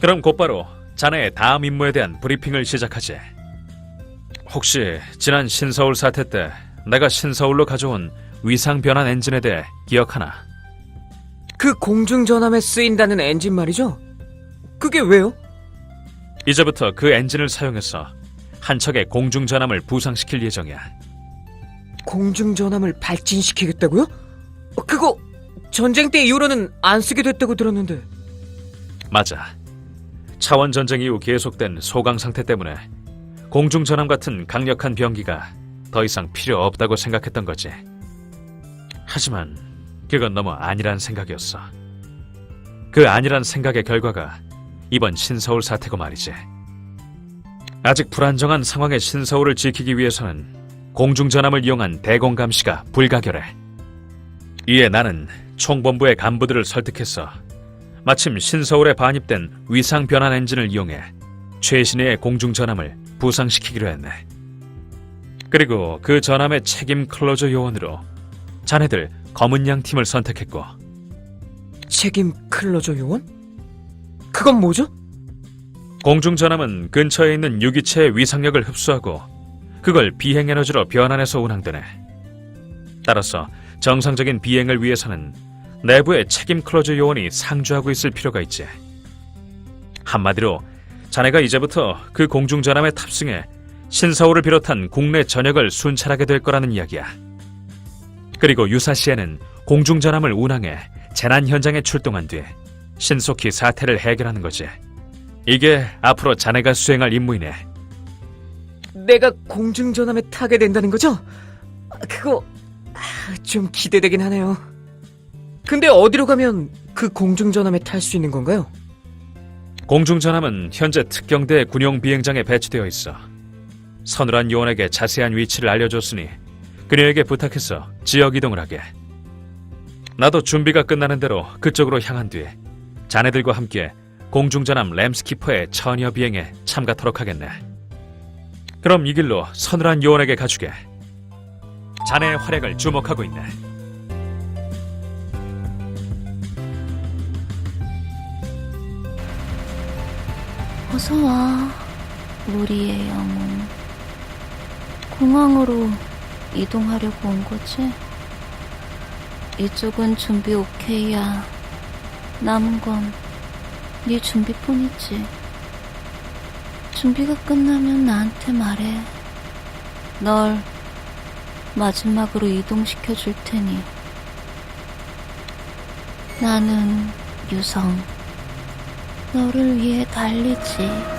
그럼 곧바로 자네의 다음 임무에 대한 브리핑을 시작하지. 혹시 지난 신서울 사태 때 내가 신서울로 가져온 위상 변환 엔진에 대해 기억하나? 그 공중전함에 쓰인다는 엔진 말이죠? 그게 왜요? 이제부터 그 엔진을 사용해서 한 척의 공중 전함을 부상시킬 예정이야. 공중전함을 발진시키겠다고요? 어, 그거 전쟁 때 이후로는 안 쓰게 됐다고 들었는데 맞아. 차원 전쟁 이후 계속된 소강 상태 때문에 공중 전함 같은 강력한 병기가 더 이상 필요 없다고 생각했던 거지. 하지만 그건 너무 아니란 생각이었어. 그 아니란 생각의 결과가 이번 신서울 사태고 말이지. 아직 불안정한 상황의 신서울을 지키기 위해서는 공중 전함을 이용한 대공 감시가 불가결해. 이에 나는 총본부의 간부들을 설득해서 마침 신서울에 반입된 위상 변환 엔진을 이용해 최신의 공중 전함을 부상시키기로 했네. 그리고 그 전함의 책임 클로저 요원으로 자네들 검은 양 팀을 선택했고 책임 클로저 요원? 그건 뭐죠? 공중 전함은 근처에 있는 유기체의 위상력을 흡수하고 그걸 비행 에너지로 변환해서 운항되네. 따라서 정상적인 비행을 위해서는 내부에 책임 클로저 요원이 상주하고 있을 필요가 있지. 한마디로 자네가 이제부터 그 공중 전함에 탑승해 신서울을 비롯한 국내 전역을 순찰하게 될 거라는 이야기야. 그리고 유사시에는 공중 전함을 운항해 재난 현장에 출동한 뒤 신속히 사태를 해결하는 거지. 이게 앞으로 자네가 수행할 임무이네. 내가 공중전함에 타게 된다는 거죠? 아, 그거 아, 좀 기대되긴 하네요. 근데 어디로 가면 그 공중전함에 탈 수 있는 건가요? 공중전함은 현재 특경대 군용 비행장에 배치되어 있어. 서늘한 요원에게 자세한 위치를 알려줬으니 그녀에게 부탁해서 지역 이동을 하게. 나도 준비가 끝나는 대로 그쪽으로 향한 뒤 자네들과 함께 공중전함 램스키퍼의 처녀 비행에 참가토록 하겠네. 그럼 이 길로 서늘한 요원에게 가주게. 자네의 활약을 주목하고 있네. 어서 와, 우리의 영웅. 공항으로 이동하려고 온 거지? 이쪽은 준비 오케이야. 남은 건 네 준비뿐이지. 준비가 끝나면 나한테 말해. 널 마지막으로 이동시켜 줄 테니. 나는 유성. 너를 위해 달리지.